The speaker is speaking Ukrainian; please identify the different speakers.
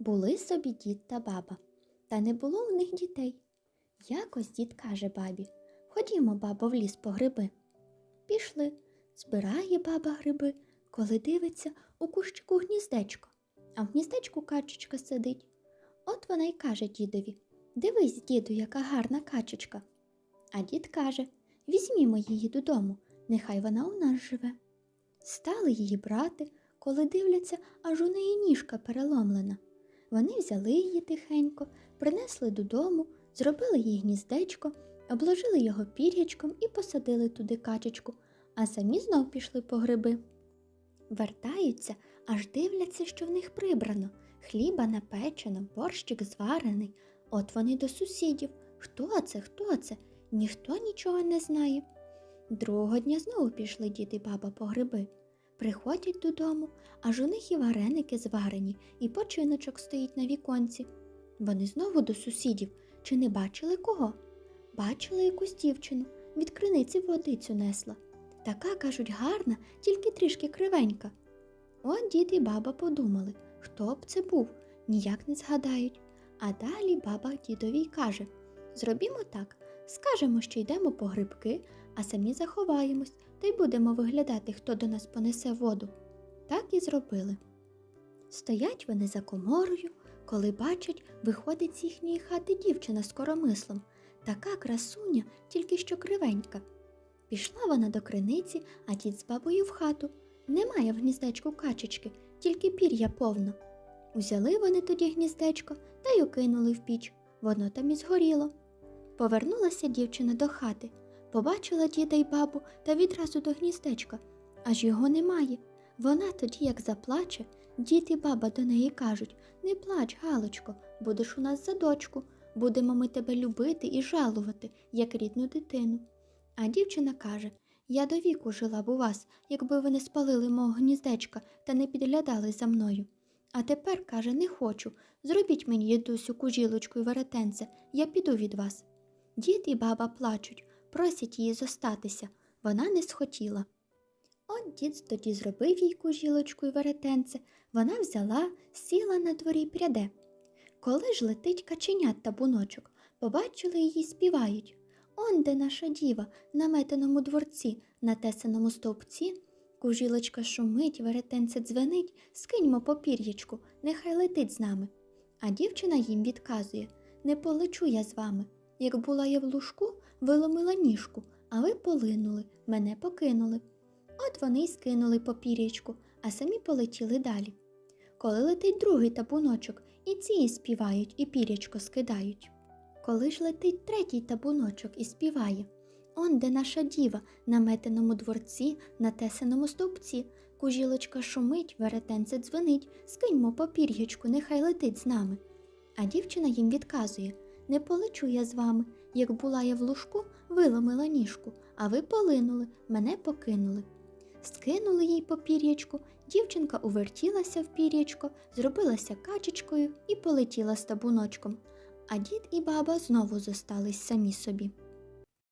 Speaker 1: Були собі дід та баба, та не було в них дітей. Якось дід каже бабі Ходімо, бабо, в ліс по гриби. Пішли. Збирає баба гриби, коли дивиться у кущику гніздечко, а в гніздечку качечка сидить. От вона й каже дідові Дивись, діду, яка гарна качечка. А дід каже Візьмімо її додому, нехай вона у нас живе. Стали її брати, коли дивляться, аж у неї ніжка переломлена. Вони взяли її тихенько, принесли додому, зробили їй гніздечко, обложили його пір'ячком і посадили туди качечку, а самі знов пішли по гриби. Вертаються, аж дивляться, що в них прибрано. Хліба напечено, борщик зварений. От вони до сусідів. Хто це? Хто це? Ніхто нічого не знає. Другого дня знову пішли дід і баба по гриби. Приходять додому, аж у них і вареники зварені, і починочок стоїть на віконці. Вони знову до сусідів. Чи не бачили кого? Бачили якусь дівчину, від криниці водицю несла. Така, кажуть, гарна, тільки трішки кривенька. От дід і баба подумали, хто б це був, ніяк не згадають. А далі баба дідові й каже Зробімо так, скажемо, що йдемо по грибки, а самі заховаємось та й будемо виглядати, хто до нас понесе воду. Так і зробили. Стоять вони за коморою, коли бачать, виходить з їхньої хати дівчина з коромислом, така красуня, тільки що кривенька. Пішла вона до криниці, а дід з бабою в хату. Немає в гніздечку качечки, тільки пір'я повно. Узяли вони тоді гніздечко та й окинули в піч, воно там і згоріло. Повернулася дівчина до хати, побачила діда й бабу та відразу до гніздечка, аж його немає. Вона тоді, як заплаче, дід і баба до неї кажуть Не плач, Галочко, будеш у нас за дочку, будемо ми тебе любити і жалувати, як рідну дитину. А дівчина каже Я до віку жила б у вас, якби ви не спалили мого гніздечка та не підглядали за мною. А тепер, каже, не хочу. Зробіть мені, дідусю, кужілочку й веретенце, я піду від вас. Дід і баба плачуть, просять її зостатися. Вона не схотіла. От дід тоді зробив їй кужілочку й веретенце, вона взяла, сіла на дворі пряде. Коли ж летить каченят та буночок, побачили її співають. Он де наша діва, на метеному дворці, на тесаному стовпці. Кужілочка шумить, веретенце дзвенить, скиньмо попір'ячку, нехай летить з нами. А дівчина їм відказує Не полечу я з вами. Як була я в лужку, виломила ніжку, а ви полинули, мене покинули. От вони й скинули попір'ячку, а самі полетіли далі. Коли летить другий табуночок, і ці і співають, і пірячко скидають. Коли ж летить третій табуночок і співає Он де наша діва, на метеному дворці, на тесаному стовпці, кужілочка шумить, веретенце дзвенить, скиньмо попір'ячку, нехай летить з нами. А дівчина їм відказує Не полечу я з вами. Як була я в лужку, виломила ніжку, а ви полинули, мене покинули. Скинули їй попір'ячку, дівчинка увертілася в пір'ячко, зробилася качечкою і полетіла з табуночком. А дід і баба знову зостались самі собі.